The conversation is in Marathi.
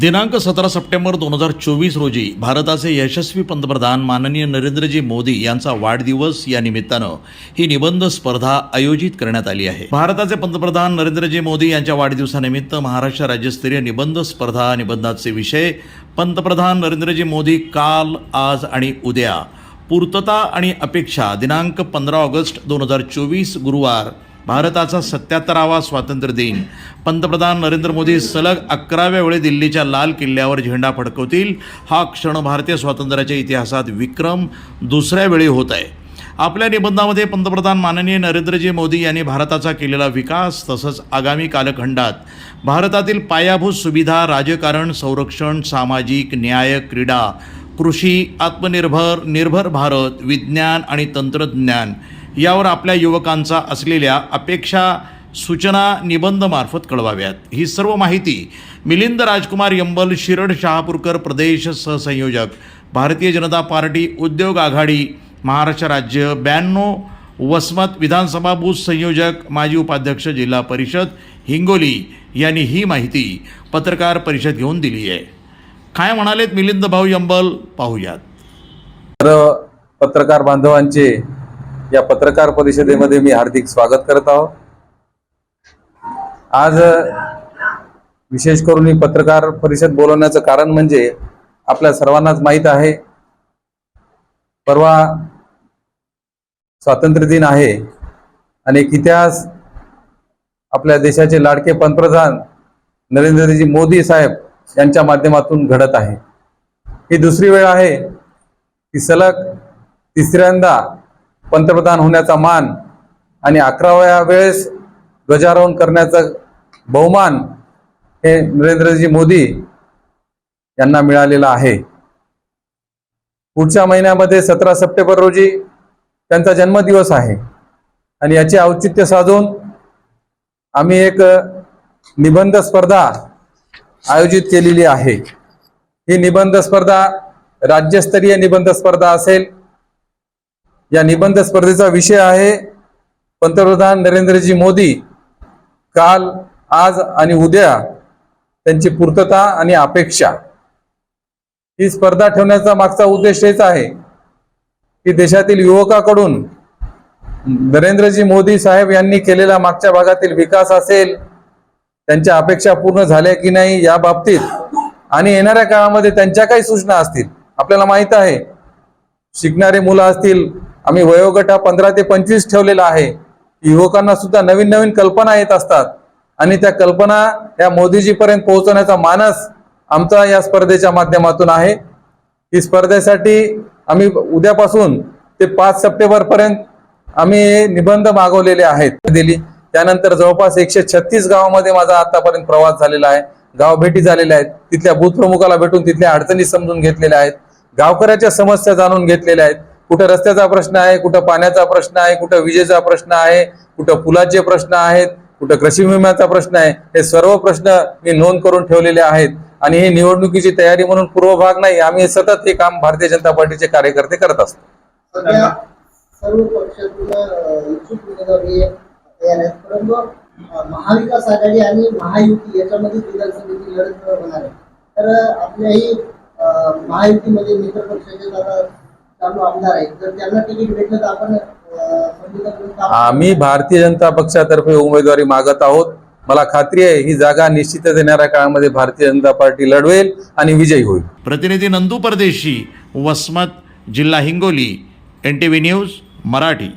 दिनांक सतरा सप्टेंबर दोन हजार चोवीस रोजी भारताचे यशस्वी पंतप्रधान माननीय नरेंद्रजी मोदी यांचा वाढदिवस या निमित्तानं ही निबंध स्पर्धा आयोजित करण्यात आली आहे. भारताचे पंतप्रधान नरेंद्रजी मोदी यांच्या वाढदिवसानिमित्त महाराष्ट्र राज्यस्तरीय निबंध स्पर्धा निबंधाचे विषय पंतप्रधान नरेंद्रजी मोदी काल आज आणि उद्या. पूर्तता आणि अपेक्षा दिनांक पंधरा ऑगस्ट दोन हजार चोवीस गुरुवार भारताचा सत्याहत्तरावा स्वातंत्र्य दिन. पंतप्रधान नरेंद्र मोदी सलग अकराव्या वेळी दिल्लीच्या लाल किल्ल्यावर झेंडा फडकवतील. हा क्षण भारतीय स्वातंत्र्याच्या इतिहासात विक्रम दुसऱ्या वेळी होत आहे. आपल्या निबंधामध्ये पंतप्रधान माननीय नरेंद्रजी मोदी यांनी भारताचा केलेला विकास तसंच आगामी कालखंडात भारतातील पायाभूत सुविधा राजकारण संरक्षण सामाजिक न्याय क्रीडा कृषी आत्मनिर्भर निर्भर भारत विज्ञान आणि तंत्रज्ञान यावर आपल्या युवकांचा असलेल्या अपेक्षा सूचना निबंधमार्फत कळवाव्यात. ही सर्व माहिती मिलिंद राजकुमार यंबल शिरड शहापूरकर प्रदेश सहसंयोजक भारतीय जनता पार्टी उद्योग आघाडी महाराष्ट्र राज्य ब्याण्णव वसमत विधानसभा बूथ संयोजक माजी उपाध्यक्ष जिल्हा परिषद हिंगोली यांनी ही माहिती पत्रकार परिषद घेऊन दिली आहे. काय म्हणालेत मिलिंद भाऊ यंबल? पाहूयात. तर पत्रकार बांधवांचे या पत्रकार परिषदेमध्ये मी हार्दिक स्वागत करत आहोत आज विशेष करून ही पत्रकार परिषद बोलवण्याचं कारण म्हणजे आपल्या सर्वांनाच माहीत आहे परवा स्वातंत्र्य दिन आहे आणि इतिहास आपल्या देशाचे लाडके पंतप्रधान नरेंद्रजी मोदी साहेब यांच्या माध्यमातून घडत आहे. ही दुसरी वेळ आहे की सलग तिसऱ्यांदा पंतप्रधान होण्याचा मान आणि अकराव्या वेळेस ध्वजारोहण करण्याचा बहुमान हे नरेंद्रजी मोदी यांना मिळालेला आहे. पुढच्या महिन्यामध्ये सतरा सप्टेंबर रोजी त्यांचा जन्मदिवस आहे आणि याचे औचित्य साधून आम्ही एक निबंध स्पर्धा आयोजित केलेली आहे. ही निबंध स्पर्धा राज्यस्तरीय निबंध स्पर्धा असेल. या निबंध स्पर्धेचा विषय आहे. पंतप्रधान नरेंद्रजी मोदी काल आज आणि उद्या त्यांची पूर्तता आणि अपेक्षा. ही स्पर्धा ठेवण्याचा मागचा उद्देश हेच आहे की देशातील युवकाकडून नरेंद्रजी मोदी साहेब यांनी केलेला मागच्या भागातील विकास असेल त्यांच्या अपेक्षा पूर्ण झाल्या की नाही या बाबतीत आणि येणाऱ्या काळामध्ये त्यांच्या काही सूचना असतील. आपल्याला माहीत आहे शिकणारे मुलं असतील आम्ही वयोगट हा पंधरा ते पंचवीस ठेवलेला आहे. युवकांना सुद्धा नवीन नवीन कल्पना येत असतात. आणि त्या कल्पना या मोदीजीपर्यंत पोहोचवण्याचा मानस आमचा या स्पर्धेच्या माध्यमातून आहे. ही स्पर्धेसाठी आम्ही उद्यापासून ते पाच सप्टेंबर पर्यंत आम्ही निबंध मागवलेले आहेत. दिली त्यानंतर जवळपास एकशे छत्तीस गावामध्ये माझा आतापर्यंत प्रवास झालेला आहे. गाव भेटी झालेल्या आहेत. तिथल्या बूथ प्रमुखाला भेटून तिथल्या अडचणी समजून घेतलेल्या आहेत. गावकऱ्याच्या समस्या जाणून घेतलेल्या आहेत. कुठं रस्त्याचा प्रश्न आहे कुठं पाण्याचा प्रश्न आहे कुठं विजेचा प्रश्न आहे कुठं पुलाचे प्रश्न आहेत कुठं कृषी विम्याचा प्रश्न आहे हे सर्व प्रश्न मी नोंद करून ठेवलेले आहेत. आणि ही निवडणुकीची तयारी म्हणून पूर्व भाग नाही आम्ही सतत हे काम भारतीय जनता पार्टीचे कार्यकर्ते करत असतो. सर्व पक्षातून महाविकास आघाडी आणि महायुती याच्यामध्ये विधानसभेची लढत होणार आहे. तर आपल्याही महायुतीमध्ये मित्र पक्षाचे चालू आमदार आहेत. तर त्यांना तिकीट भेटलं तर आपण अ, संविधानाकडून काम- आम्ही भारतीय जनता पक्षातर्फे उमेदवारी मागत आहोत. मला खात्री आहे ही जागा निश्चितच येणाऱ्या काळामध्ये भारतीय जनता पार्टी लढवेल आणि विजयी होईल. प्रतिनिधी नंदू परदेशी वसमत जिल्हा Hingoli N T V news Marathi.